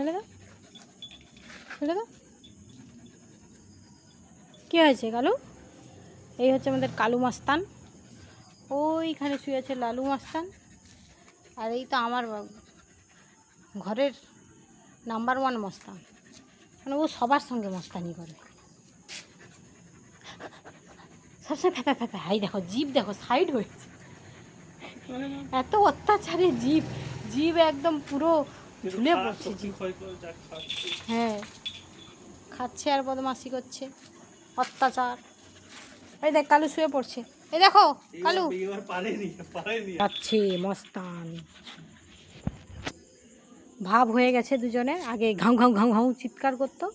ছেড়ে দাও। ছেড়ে দাও। কী হয়েছে কালু? এই হচ্ছে আমাদের কালু মাস্তান। ওইখানে শুয়ে আছে লালু মাস্তান। আর এই তো আমার। ঘরের নাম্বার ওয়ান মস্তান। মানে ও সবার সঙ্গে মস্তানি করে। সবসময় ফ্যাপা ফ্যাপা হাই দেখো জিপ দেখো সাইড হয়েছে এত অত্যাচারে জীব জীব একদম পুরো ঝুলে পড়ছে জীব হ্যাঁ খাচ্ছে আর বদমাসি করছে অত্যাচার। এই দেখ কালু শুয়ে পড়ছে। এই দেখো কালু। যাচ্ছে মস্তান ভাব হয়ে গেছে দুজনে আগে ঘাউ ঘাউ ঘাউ ঘাউ চিৎকার করতো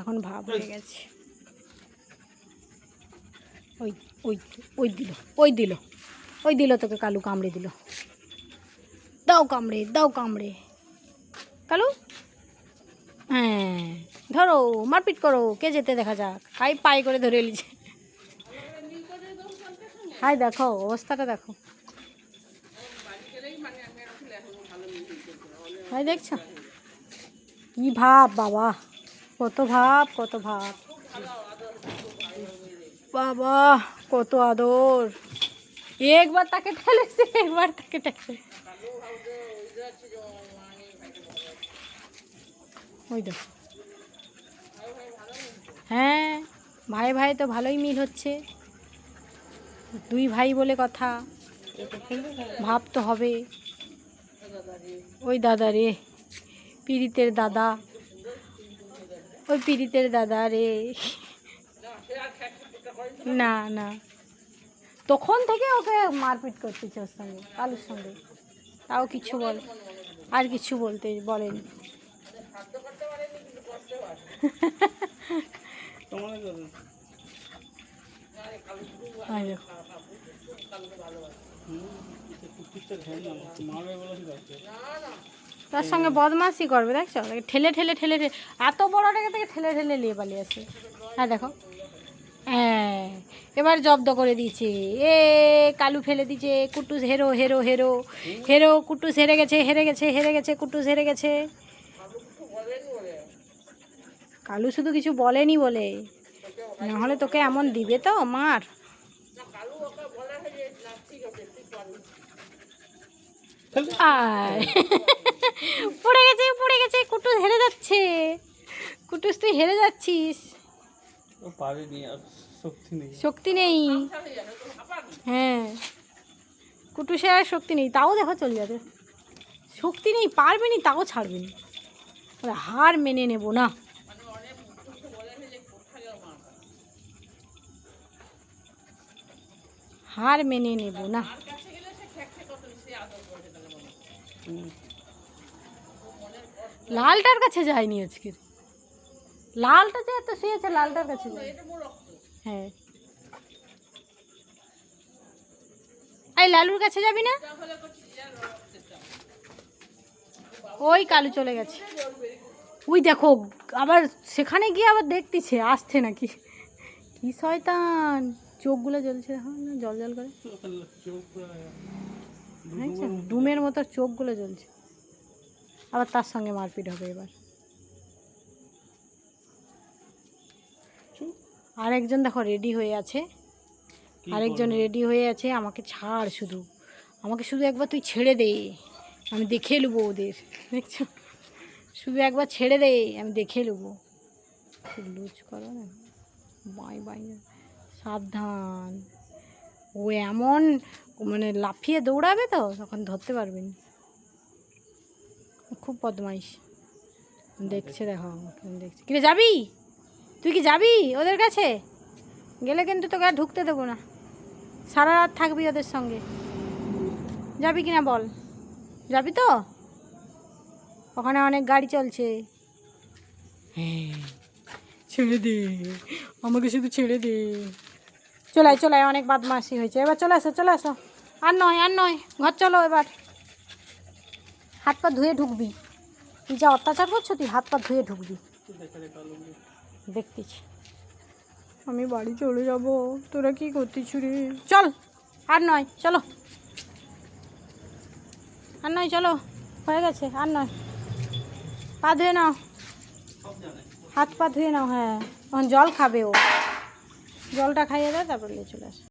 এখন ভাব হয়ে গেছে। ওই ওই ওই দিল ওই দিল ওই দিল তোকে কালু কামড়ে দিল। দাও কামড়ে দাও কামড়ে। কালু? হ্যাঁ ধরো, মারপিট করো, কে যেতে দেখা যাক। হাই পায়ে করে ধরে এলিছে। হাই, দেখো, অবস্থাটা দেখো। হাই, দেখছ? কি ভাব, বাবা। কত ভাব কত ভাব। বাবা, কত আদর। একবার তাকে ঠেলেছে, একবার তাকে ঠেলে ওই দেখো হ্যাঁ ভাই ভাই তো ভালোই মিল হচ্ছে। দুই ভাই বলে কথা, ভাব তো হবে। ওই দাদা রে, পীড়িতের দাদা। ওই পীড়িতের দাদা রে। না না। তখন থেকে ওকে মারপিট করতেছে ওর সঙ্গে, কালুর সঙ্গে। তাও কিছু বল। আর কিছু বলতে বলেনি। তার সঙ্গে বদমাসি করবে, দেখছ? ঠেলে ঠেলে ঠেলে ঠেলে। এত বড়টাকে থেকে ঠেলে ঠেলে নিয়ে পালিয়ে আসে। হ্যাঁ দেখো। হ্যাঁ এবার জব্দ করে দিয়েছে। এ, কালু ফেলে দিয়েছে, কুটুস হেরো হেরো হেরো। হেরো, কুটুস হেরে গেছে হেরে গেছে হেরে গেছে, কুটুস হেরে গেছে। কালু শুধু কিছু বলেনি বলে। নাহলে তোকে এমন দিবে তো, মার। পড়ে গেছে পড়ে গেছে, কুটুস হেরে যাচ্ছে। কুটুস, তুই হেরে যাচ্ছিস। শক্তি নেই। হ্যাঁ। কুটুসে আর শক্তি নেই, তাও দেখো চলে যাবে। শক্তি নেই, পারবে নি, তাও ছাড়বে নি। হার মেনে নেব না। হার মেনে নেব না। লালটার কাছে যায়নি আজকে। লালটা যে এত শুয়েছে লালটার কাছে হ্যাঁ। এই লালুর কাছে যাবি না? ওই কালু চলে গেছে। ওই দেখো আবার সেখানে গিয়ে আবার দেখতেছে আসছে নাকি। কি শয়তান। চোখগুলো জ্বলছে দেখো না জল জল করে। ডুমের মতো চোখগুলো জ্বলছে। আবার তার সঙ্গে মারপিট হবে এবার। আরেকজন দেখো রেডি হয়ে আছে। আরেকজন রেডি হয়ে আছে আমাকে ছাড় শুধু। আমাকে শুধু একবার তুই ছেড়ে দে। আমি দেখে নেব ওদের। দেখছ? শুধু একবার ছেড়ে দে আমি দেখে নেব। খুব লুজ করো না। Bye bye. সাবধান। ও এমন মানে লাফিয়ে দৌড়াবে তো তখন ধরতে পারবেন খুব বদমাইশ। দেখছে দেখো দেখছে। কিরে যাবি? তুই কি যাবি ওদের কাছে? গেলে কিন্তু তোকে আর ঢুকতে দেবো না। সারা রাত থাকবি ওদের সঙ্গে। যাবি কিনা বল। যাবি তো? ওখানে অনেক গাড়ি চলছে। হ্যাঁ ছেড়ে দে। আমাকে শুধু ছেড়ে দে। চলাই চলাই অনেক বদমাসি হয়েছে। এবার চলে আসো চলে আসো। আর নয় আর নয়। ঘর চলো এবার। হাত পা ধুয়ে ঢুকবি। তুই যা অত্যাচার করছ তুই হাত পা ধুয়ে ঢুকবি। দেখতেছি আমি বাড়ি চলে যাব। তোরা কি করতে রে চল আর নয় চলো। আর নয় চলো। হয়ে গেছে আর নয়। পা ধুয়ে নাও। হাত পা ধুয়ে নাও হ্যাঁ। জল খাবে ও। জলটা খাইয়ে দেয় তারপর নিয়ে চলে আসো।